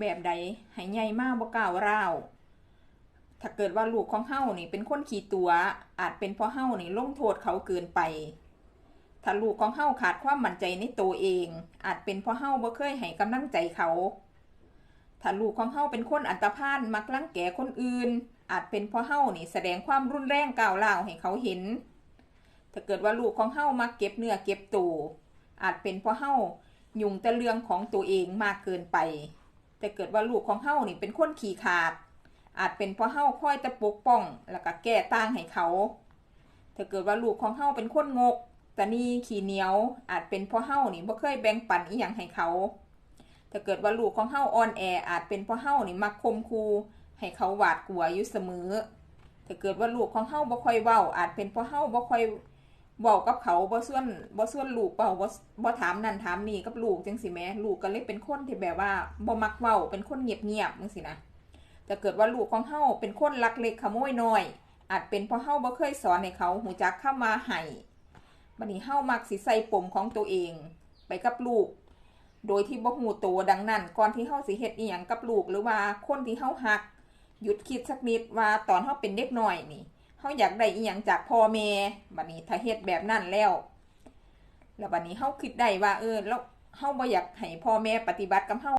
แบบใดให้ใหญ่มากบ่ก้าวร้าวถ้าเกิดว่าลูกของเฮานี่เป็นคนขี้ตัว อาจเป็นเพราะเฮานี่ลงโทษเขาเกินไป ถ้าลูกของเฮาขาดความมั่นใจในตัวเอง อาจเป็นเพราะเฮาบ่เคยให้กำลังใจเขา ถ้าลูกของเฮาเป็นคนอันตพาลมักลังแก่คนอื่น อาจเป็นเพราะเฮานี่แสดงความรุนแรงก้าวร้าวให้เขาเห็น ถ้าเกิดว่าลูกของเฮามักเก็บเนื้อเก็บตัวอาจเป็นเพราะเฮายุ่งแต่เรื่องของตัวเองมากเกินไป แต่เกิดว่าลูกของเฮานี่เป็นคนขี้ขาด อาจเป็นเพราะเฮาคอยจะปกป้อง แล้วก็แก้ต่างให้เขาถ้าเกิดว่าลูกของเฮาเป็นคนงกตะนี่ขี้เหนียว อาจเป็นเพราะเฮานี่บ่เคยแบ่งปันอีหยังให้เขาถ้าเกิดว่าลูกของเฮาอ่อนแอ อาจเป็นเพราะเฮานี่มักคมคูให้เขาหวาดกลัวอยู่เสมอ ถ้าเกิดว่าลูกของเฮาบ่ค่อยเว้า อาจเป็นเพราะเฮาบ่ค่อย เว้ากับเขาบ่ส่วนบ่ส่วนลูกเว้าบ่บ่ถามนั่นถามนี่กับลูกจังซี่แหมลูกก็เลยเป็นคนที่แบบว่าบ่มักเว้าเป็นคนเงียบๆจังซี่นะถ้าเกิดว่าลูกของเฮาเป็นคนลักเล็กขโมยน้อย อาจเป็นเพราะเฮาบ่เคยสอนให้เขาหูจักเข้ามาให้บัดนี้เฮามักสิใส่ปมของตัวเอง ไปกับลูก โดยที่บ่ฮู้ตัวดังนั้น ก่อนที่เฮาสิเฮ็ดอีหยังกับลูกหรือว่าคนที่เฮาฮัก หยุดคิดสักนิดว่าตอนเฮาเป็นเด็กน้อยนี่ เขาอยากได้อีหยังจากพ่อแม่บัดนี้ถ้าเฮ็ดแบบนั้นแล้วแล้วบัดนี้เขาคิดได้ว่า เออ แล้วเขาบ่อยากให้พ่อแม่ปฏิบัติกับเขา